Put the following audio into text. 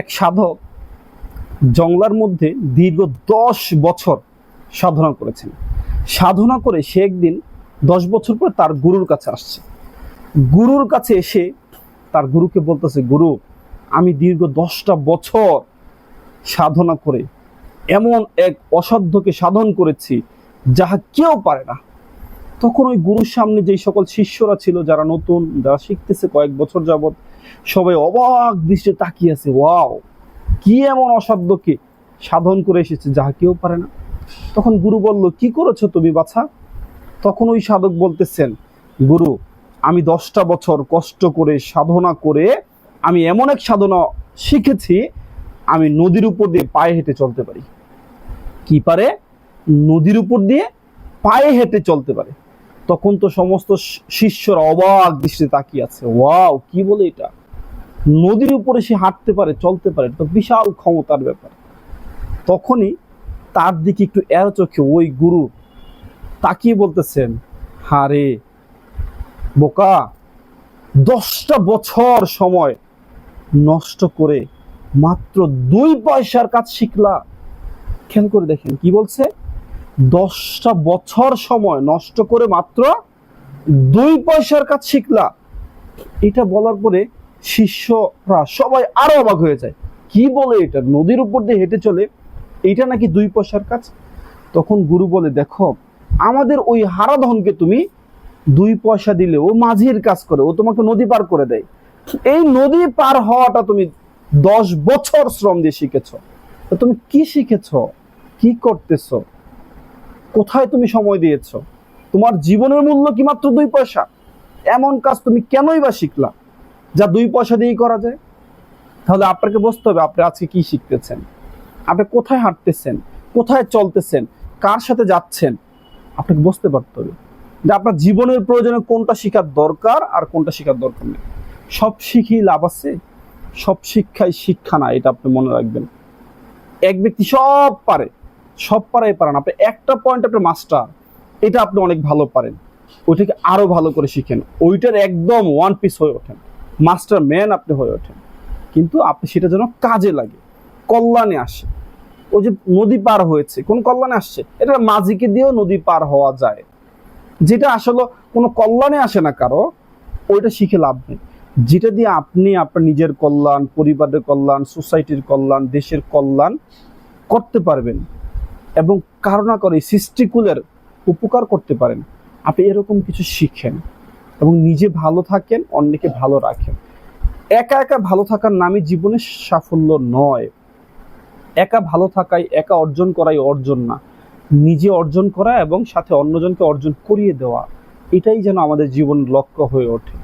এক সাধক জংলার মধ্যে দীর্ঘ দশ বছর সাধনা করেছেন। সাধনা করে সে একদিন দশ বছর পর তার গুরুর কাছে আসছে। গুরুর কাছে এসে তার গুরুকে বলতেছে, গুরু, আমি দীর্ঘ দশটা বছর সাধনা করে এমন এক অসাধ্যকে সাধন করেছি যাহা কেউ পারে না। তখন ওই গুরুর সামনে যেই সকল শিষ্যরা ছিল, যারা নতুন, যারা শিখতেছে কয়েক বছর যাবত সবাই অবাক দৃষ্টি তাকিয়ে আছে, ওয়াও, কি এমন অসাধ্যকে সাধন করে এসেছে যাহা কেউ পারে না? তখন গুরু বলল, কি করেছ তুমি বাছা? তখন ওই সাধক বলতেছেন, গুরু, আমি দশটা বছর কষ্ট করে সাধনা করে আমি এমন এক সাধনা শিখেছি, আমি নদীর উপর দিয়ে পায়ে হেঁটে চলতে পারি। কি পারে? নদীর উপর দিয়ে পায়ে হেঁটে চলতে পারে। তখন তো সমস্ত শিষ্যরা অবাক দৃষ্টিতে তাকিয়ে আছে, ওয়াও, কি বলে এটা? নদীর উপরে সে হাঁটতে পারে, চলতে পারে তো বিশাল ক্ষমতার ব্যাপার। তখনই তার দিকে একটু এর চোখে ওই গুরু তাকিয়ে বলতেছেন, হারে, বোকা, দশটা বছর সময় নষ্ট করে মাত্র দুই পয়সার কাজ শিখলা। খেয়াল করে দেখেন, কি বলছে? দশটা বছর সময় নষ্ট করে মাত্র দুই পয়সার কাজ শিখলা। এটা বলার পরে শিষ্যরা সবাই আরও অবাক হয়ে যায়। কি বলে এটা? নদীর উপর দিয়ে হেঁটে চলে এটা নাকি দুই পয়সার কাজ? তখন গুরু বলে, দেখো, আমাদের ওই হারাধনকে তুমি দুই পয়সা দিলে, ও মাঝির কাজ করে, ও তোমাকে নদী পার করে দেয়। এই নদী পার হওয়াটা তুমি দশ বছর শ্রম দিয়ে শিখেছ। তুমি কি শিখেছ? কি করতেছ? কোথায় তুমি সময় দিয়েছ? তোমার জীবনের মূল্য কি মাত্র দুই পয়সা? এমন কাজ তুমি কেনই বা শিখলা? যা দুই পয়সা দিয়েই করা যায়, তাহলে আপনাকে বুঝতে হবে, আপনি আজকে কি শিখতেছেন? আপনি কোথায় হাঁটতেছেন? কোথায় চলতেছেন? কার সাথে যাচ্ছেন? আপনাকে বুঝতে পারতে হবে। যে আপনার জীবনের প্রয়োজনে কোনটা শেখার দরকার আর কোনটা শেখার দরকার নেই। সব শিখেই লাভ আছে, সব শিক্ষাই শিক্ষা না এটা আপনি মনে রাখবেন। এক ব্যক্তি সব পারে, সব পারাই পারেন আপনি একটা পয়েন্ট আপনি মাস্টার এটা আপনি অনেক ভালো পারেন। ওইটাকে আরও ভালো করে শিখেন। ওইটার একদম ওয়ান পিস হয়ে ওঠেন। মাস্টার ম্যান আপনি হয়ে ওঠেন। কিন্তু আপনি সেটা যেন কাজে লাগে, কল্যাণে আসে। ওই যে নদী পার হয়েছে, কোন কল্যাণে আসছে? এটা মাঝিকে দিয়েও নদী পার হওয়া যায়। যেটা আসলে কোনো কল্যাণে আসে না কারও, ওইটা শিখে লাভ নেই। যেটা দিয়ে আপনি আপনার নিজের কল্যাণ, পরিবারের কল্যাণ, সোসাইটির কল্যাণ, দেশের কল্যাণ করতে পারবেন এবং কারও না করে সৃষ্টিকুলের উপকার করতে পারেন। আপনি এরকম কিছু শিখেন। এবং নিজে ভালো থাকেন, অন্যকে ভালো রাখেন। একা একা ভালো থাকার নামে জীবনের সাফল্য নয়। একা ভালো থাকাই, একা অর্জন করাই অর্জন না। নিজে অর্জন করা এবং সাথে অন্যজনকে অর্জন করিয়ে দেওয়া, এটাই যেন আমাদের জীবন লক্ষ্য হয়ে ওঠে।